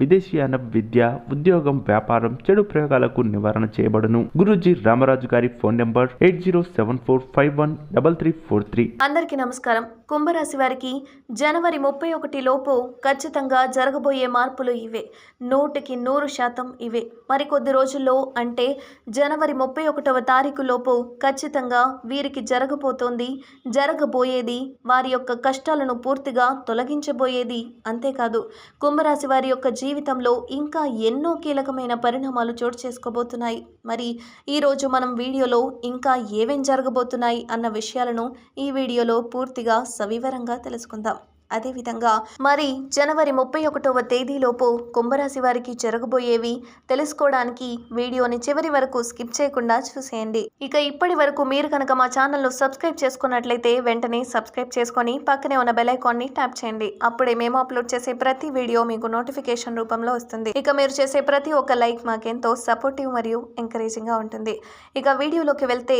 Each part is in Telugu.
విదేశీయాన విద్య ఉద్యోగం వ్యాపారం చెడు ప్రయోగాలకు నివారణ చేయబడును. గురుజీ రామరాజు గారి phone number eight zero seven four five one double three four three. అందరికీ నమస్కారం. కుంభరాశి వారికి జనవరి ముప్పై ఒకటి లోపు ఖచ్చితంగా జరగబోయే మార్పులు ఇవే. నూటికి నూరు శాతం ఇవే. మరికొద్ది రోజుల్లో అంటే జనవరి ముప్పై ఒకటవ తారీఖు లోపు ఖచ్చితంగా వీరికి జరగబోతోంది జరగబోయేది వారి యొక్క కష్టాలను పూర్తిగా తొలగించబోయేది అంతేకాదు. కుంభరాశి వారి యొక్క జీవితంలో ఇంకా ఎన్నో కీలకమైన పరిణామాలు చోటు చేసుకోబోతున్నాయి. మరి ఈరోజు మనం వీడియోలో ఇంకా ఏమేం జరగబోతున్నాయి అన్న విషయాలను ఈ వీడియోలో పూర్తిగా సవివరంగా తెలుసుకుందాం. అదేవిధంగా మరి జనవరి ముప్పై ఒకటవ తేదీలోపు కుంభరాశి వారికి జరగబోయేవి తెలుసుకోవడానికి వీడియోని చివరి వరకు స్కిప్ చేయకుండా చూసేయండి. ఇక ఇప్పటి వరకు మీరు కనుక మా ఛానల్ను సబ్స్క్రైబ్ చేసుకున్నట్లయితే వెంటనే సబ్స్క్రైబ్ చేసుకొని పక్కనే ఉన్న బెల్ ఐకాన్ని ట్యాప్ చేయండి. అప్పుడే మేము అప్లోడ్ చేసే ప్రతి వీడియో మీకు నోటిఫికేషన్ రూపంలో వస్తుంది. ఇక మీరు చేసే ప్రతి ఒక్క లైక్ మాకెంతో సపోర్టివ్ మరియు ఎంకరేజింగ్గా ఉంటుంది. ఇక వీడియోలోకి వెళ్తే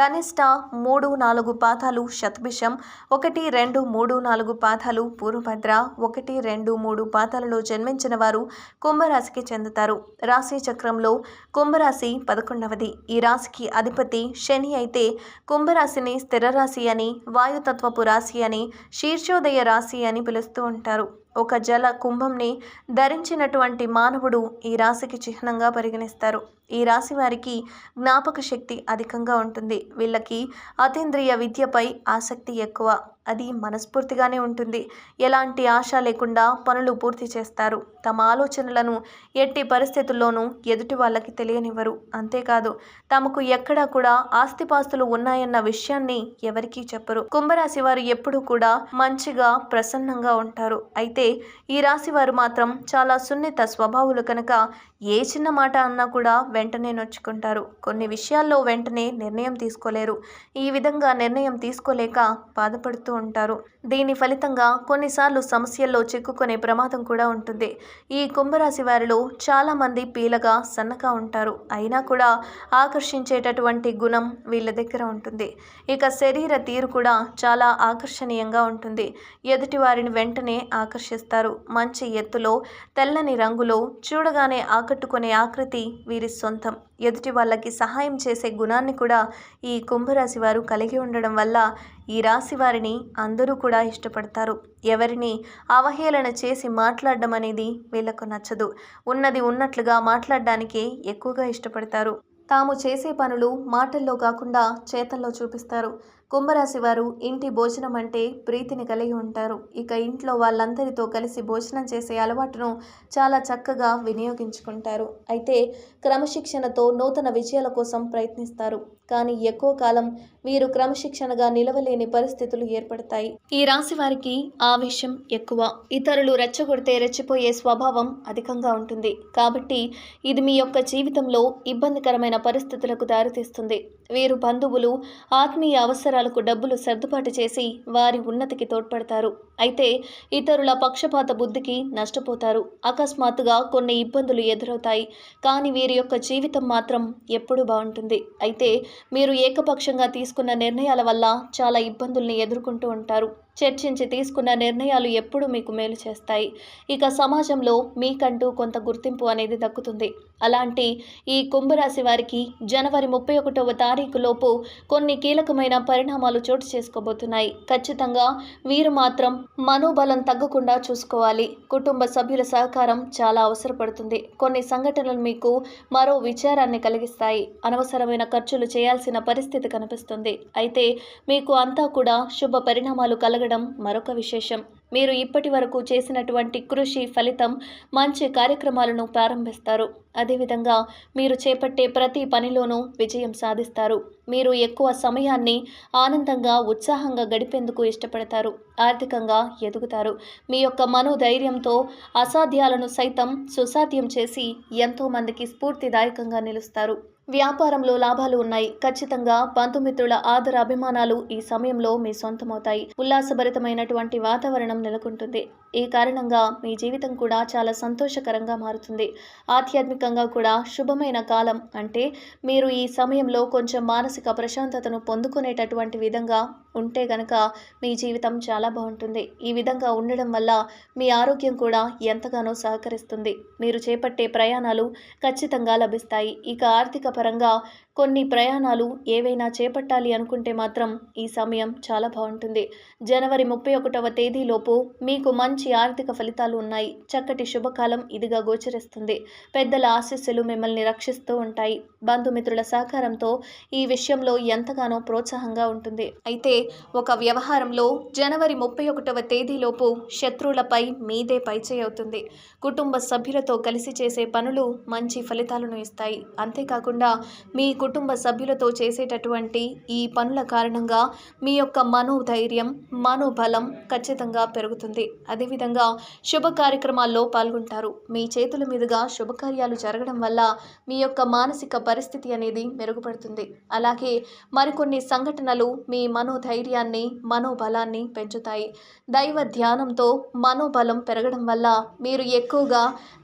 ధనిష్ట మూడు నాలుగు పాదాలు శతభిషం ఒకటి రెండు మూడు నాలుగు పాదాలు పూర్వభద్ర ఒకటి రెండు మూడు పాదాలలో జన్మించిన వారు కుంభరాశికి చెందుతారు. రాశి చక్రంలో కుంభరాశి పదకొండవది. ఈ రాశికి అధిపతి శని అయితే కుంభరాశిని స్థిర రాశి అని వాయుతత్వపు రాశి అని శీర్షోదయ రాశి అని పిలుస్తూ ఉంటారు. ఒక జల కుంభంని ధరించినటువంటి మానవుడు ఈ రాశికి చిహ్నంగా పరిగణిస్తారు. ఈ రాశి వారికి జ్ఞాపక శక్తి అధికంగా ఉంటుంది. వీళ్ళకి అతీంద్రియ విద్యపై ఆసక్తి ఎక్కువ. అది మనస్ఫూర్తిగానే ఉంటుంది. ఎలాంటి ఆశ లేకుండా పనులు పూర్తి చేస్తారు. తమ ఆలోచనలను ఎట్టి పరిస్థితుల్లోనూ ఎదుటి వాళ్ళకి తెలియనివ్వరు. అంతేకాదు తమకు ఎక్కడా కూడా ఆస్తిపాస్తులు ఉన్నాయన్న విషయాన్ని ఎవరికీ చెప్పరు. కుంభరాశి వారు ఎప్పుడూ కూడా మంచిగా ప్రసన్నంగా ఉంటారు. అయితే ఈ రాశి వారు మాత్రం చాలా సున్నిత స్వభావులు కనుక ఏ చిన్న మాట అన్నా కూడా వెంటనే నొచ్చుకుంటారు. కొన్ని విషయాల్లో వెంటనే నిర్ణయం తీసుకోలేరు. ఈ విధంగా నిర్ణయం తీసుకోలేక బాధపడుతూ ఉంటారు. దీని ఫలితంగా కొన్నిసార్లు సమస్యల్లో చిక్కుకునే ప్రమాదం కూడా ఉంటుంది. ఈ కుంభరాశి వారిలో చాలామంది పీలగా సన్నగా ఉంటారు. అయినా కూడా ఆకర్షించేటటువంటి గుణం వీళ్ళ దగ్గర ఉంటుంది. ఇక శరీర తీరు కూడా చాలా ఆకర్షణీయంగా ఉంటుంది. ఎదుటి వారిని వెంటనే ఆకర్షిస్తారు మంచి ఎత్తులో తెల్లని రంగులో చూడగానే ఆకట్టుకునే ఆకృతి వీరి సొంతం. ఎదుటి వాళ్ళకి సహాయం చేసే గుణాన్ని కూడా ఈ కుంభరాశి వారు కలిగి ఉండడం వల్ల ఈ రాశి వారిని అందరూ కూడా ఇష్టపడతారు. ఎవరిని అవహేళన చేసి మాట్లాడడం అనేది వీళ్ళకు నచ్చదు. ఉన్నది ఉన్నట్లుగా మాట్లాడడానికే ఎక్కువగా ఇష్టపడతారు. తాము చేసే పనులు మాటల్లో కాకుండా చేతల్లో చూపిస్తారు. కుంభరాశి వారు ఇంటి భోజనం అంటే ప్రీతిని కలిగి ఉంటారు. ఇక ఇంట్లో వాళ్ళందరితో కలిసి భోజనం చేసే అలవాటును చాలా చక్కగా వినియోగించుకుంటారు. అయితే క్రమశిక్షణతో నూతన విజయాల కోసం ప్రయత్నిస్తారు. కానీ ఎక్కువ కాలం వీరు క్రమశిక్షణగా నిలవలేని పరిస్థితులు ఏర్పడతాయి. ఈ రాశి వారికి ఆవేశం ఎక్కువ. ఇతరులు రెచ్చగొడితే రెచ్చిపోయే స్వభావం అధికంగా ఉంటుంది. కాబట్టి ఇది మీ యొక్క జీవితంలో ఇబ్బందికరమైన పరిస్థితులకు దారితీస్తుంది. వీరు బంధువులు ఆత్మీయ అవసరం అవసరాలకు డబ్బులు సర్దుబాటు చేసి వారి ఉన్నతికి తోడ్పడతారు. అయితే ఇతరుల పక్షపాత బుద్ధికి నష్టపోతారు. అకస్మాత్తుగా కొన్ని ఇబ్బందులు ఎదురవుతాయి. కానీ వీరి యొక్క జీవితం మాత్రం ఎప్పుడూ బాగుంటుంది. అయితే మీరు ఏకపక్షంగా తీసుకున్న నిర్ణయాల వల్ల చాలా ఇబ్బందుల్ని ఎదుర్కొంటూ ఉంటారు. చర్చించి తీసుకున్న నిర్ణయాలు ఎప్పుడూ మీకు మేలు చేస్తాయి. ఇక సమాజంలో మీకంటూ కొంత గుర్తింపు అనేది దక్కుతుంది. అలాంటి ఈ కుంభరాశి వారికి జనవరి ముప్పై ఒకటవ తారీఖులోపు కొన్ని కీలకమైన పరిణామాలు చోటు చేసుకోబోతున్నాయి. ఖచ్చితంగా వీరు మాత్రం మనోబలం తగ్గకుండా చూసుకోవాలి. కుటుంబ సభ్యుల సహకారం చాలా అవసరపడుతుంది. కొన్ని సంఘటనలు మీకు మరో విచారాన్ని కలిగిస్తాయి. అనవసరమైన ఖర్చులు చేయాల్సిన పరిస్థితి కనిపిస్తుంది. అయితే మీకు అంతా కూడా శుభ పరిణామాలు కలగ జరగడం మరొక విశేషం. మీరు ఇప్పటి వరకు చేసినటువంటి కృషి ఫలితం మంచి కార్యక్రమాలను ప్రారంభిస్తారు. అదేవిధంగా మీరు చేపట్టే ప్రతి పనిలోనూ విజయం సాధిస్తారు. మీరు ఎక్కువ సమయాన్ని ఆనందంగా ఉత్సాహంగా గడిపేందుకు ఇష్టపడతారు. ఆర్థికంగా ఎదుగుతారు. మీ యొక్క మనోధైర్యంతో అసాధ్యాలను సైతం సుసాధ్యం చేసి ఎంతోమందికి స్ఫూర్తిదాయకంగా నిలుస్తారు. వ్యాపారంలో లాభాలు ఉన్నాయి. ఖచ్చితంగా బంధుమిత్రుల ఆదర అభిమానాలు ఈ సమయంలో మీ సొంతమవుతాయి. ఉల్లాసభరితమైనటువంటి వాతావరణం నెలకొంటుంది. ఈ కారణంగా మీ జీవితం కూడా చాలా సంతోషకరంగా మారుతుంది. ఆధ్యాత్మికంగా కూడా శుభమైన కాలం అంటే మీరు ఈ సమయంలో కొంచెం మానసిక ప్రశాంతతను పొందుకునేటటువంటి విధంగా ఉంటే గనక మీ జీవితం చాలా బాగుంటుంది. ఈ విధంగా ఉండడం వల్ల మీ ఆరోగ్యం కూడా ఎంతగానో సహకరిస్తుంది. మీరు చేపట్టే ప్రయాణాలు ఖచ్చితంగా లభిస్తాయి. ఇక ఆర్థిక పరంగా కొన్ని ప్రయాణాలు ఏవైనా చేపట్టాలి అనుకుంటే మాత్రం ఈ సమయం చాలా బాగుంటుంది. జనవరి ముప్పై ఒకటవ తేదీలోపు మీకు మంచి ఆర్థిక ఫలితాలు ఉన్నాయి. చక్కటి శుభకాలం ఇదిగా గోచరిస్తుంది. పెద్దల ఆశీస్సులు మిమ్మల్ని రక్షిస్తూ ఉంటాయి. బంధుమిత్రుల సహకారంతో ఈ విషయంలో ఎంతగానో ప్రోత్సాహంగా ఉంటుంది. అయితే ఒక వ్యవహారంలో జనవరి ముప్పై ఒకటవ తేదీలోపు శత్రువులపై మీదే పైచేయి అవుతుంది. కుటుంబ సభ్యులతో కలిసి చేసే పనులు మంచి ఫలితాలను ఇస్తాయి. అంతేకాకుండా మీ కుటుంబ సభ్యులతో చేసేటటువంటి ఈ పనుల కారణంగా మీ యొక్క మనోధైర్యం మనోబలం ఖచ్చితంగా పెరుగుతుంది. అదేవిధంగా శుభ కార్యక్రమాల్లో పాల్గొంటారు. మీ చేతుల మీదుగా శుభకార్యాలు జరగడం వల్ల మీ యొక్క మానసిక పరిస్థితి అనేది మెరుగుపడుతుంది. అలాగే మరికొన్ని సంఘటనలు మీ మనోధైర్యాన్ని మనోబలాన్ని పెంచుతాయి. దైవ ధ్యానంతో మనోబలం పెరగడం వల్ల మీరు ఎక్కువగా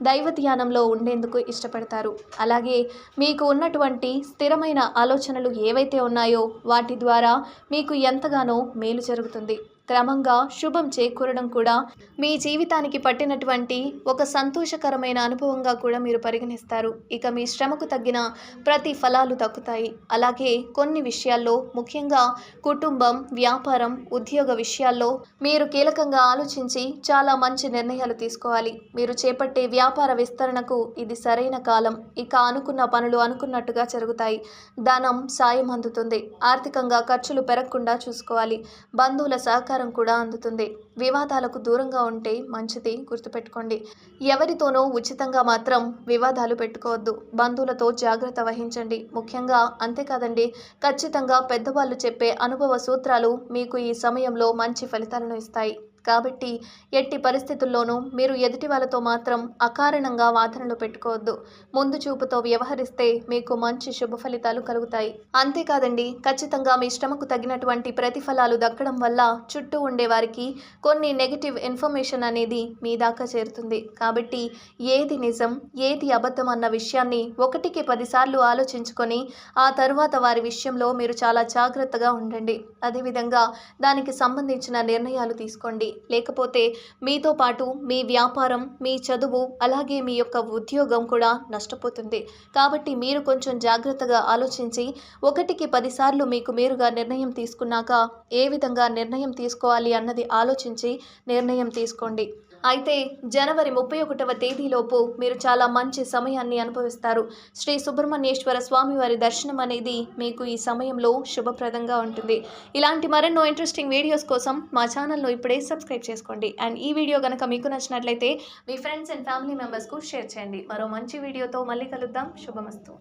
దైవ ధ్యానంలో ఉండేందుకు ఇష్టపడతారు. అలాగే మీకు ఉన్నటువంటి స్థిరమైన ఆలోచనలు ఏవైతే ఉన్నాయో వాటి ద్వారా మీకు ఎంతగానో మేలు జరుగుతుంది. క్రమంగా శుభం చేకూరడం కూడా మీ జీవితానికి పట్టినటువంటి ఒక సంతోషకరమైన అనుభవంగా కూడా మీరు పరిగణిస్తారు. ఇక మీ శ్రమకు తగ్గిన ప్రతి ఫలాలు తగ్గుతాయి. అలాగే కొన్ని విషయాల్లో ముఖ్యంగా కుటుంబం వ్యాపారం ఉద్యోగ విషయాల్లో మీరు కీలకంగా ఆలోచించి చాలా మంచి నిర్ణయాలు తీసుకోవాలి. మీరు చేపట్టే వ్యాపార విస్తరణకు ఇది సరైన కాలం. ఇక అనుకున్న పనులు అనుకున్నట్టుగా జరుగుతాయి. ధనం సాయం అందుతుంది. ఆర్థికంగా ఖర్చులు పెరగకుండా చూసుకోవాలి. బంధువుల సహకారం కూడా అందుతుంది. వివాదాలకు దూరంగా ఉంటే మంచిది గుర్తుపెట్టుకోండి. ఎవరితోనో ఉచితంగా మాత్రం వివాదాలు పెట్టుకోవద్దు. బంధువులతో జాగ్రత్త వహించండి. ముఖ్యంగా అంతేకాదండి ఖచ్చితంగా పెద్దవాళ్ళు చెప్పే అనుభవ సూత్రాలు మీకు ఈ సమయంలో మంచి ఫలితాలను ఇస్తాయి. కాబట్టి ఎట్టి పరిస్థితుల్లోనూ మీరు ఎదుటి వాళ్ళతో మాత్రం అకారణంగా వాదనలు పెట్టుకోవద్దు. ముందు చూపుతో వ్యవహరిస్తే మీకు మంచి శుభ ఫలితాలు కలుగుతాయి. అంతేకాదండి ఖచ్చితంగా మీ శ్రమకు తగినటువంటి ప్రతిఫలాలు దక్కడం వల్ల చుట్టూ ఉండే వారికి కొన్ని నెగిటివ్ ఇన్ఫర్మేషన్ అనేది మీ దాకా చేరుతుంది. కాబట్టి ఏది నిజం ఏది అబద్ధం అన్న విషయాన్ని ఒకటికి పదిసార్లు ఆలోచించుకొని ఆ తరువాత వారి విషయంలో మీరు చాలా జాగ్రత్తగా ఉండండి. అదేవిధంగా దానికి సంబంధించిన నిర్ణయాలు తీసుకోండి. లేకపోతే మీతో పాటు మీ వ్యాపారం మీ చదువు అలాగే మీ యొక్క ఉద్యోగం కూడా నష్టపోతుంది. కాబట్టి మీరు కొంచెం జాగ్రత్తగా ఆలోచించి ఒకటికి పదిసార్లు మీకు మీరుగా నిర్ణయం తీసుకున్నాక ఏ విధంగా నిర్ణయం తీసుకోవాలి అన్నది ఆలోచించి నిర్ణయం తీసుకోండి. అయితే జనవరి ముప్పై ఒకటవ తేదీలోపు మీరు చాలా మంచి సమయాన్ని అనుభవిస్తారు. శ్రీ సుబ్రహ్మణ్యేశ్వర స్వామి వారి దర్శనం అనేది మీకు ఈ సమయంలో శుభప్రదంగా ఉంటుంది. ఇలాంటి మరెన్నో ఇంట్రెస్టింగ్ వీడియోస్ కోసం మా ఛానల్ను ఇప్పుడే సబ్స్క్రైబ్ చేసుకోండి. అండ్ ఈ వీడియో కనుక మీకు నచ్చినట్లయితే మీ ఫ్రెండ్స్ అండ్ ఫ్యామిలీ మెంబర్స్కు షేర్ చేయండి. మరో మంచి వీడియోతో మళ్ళీ కలుద్దాం. శుభమస్తు.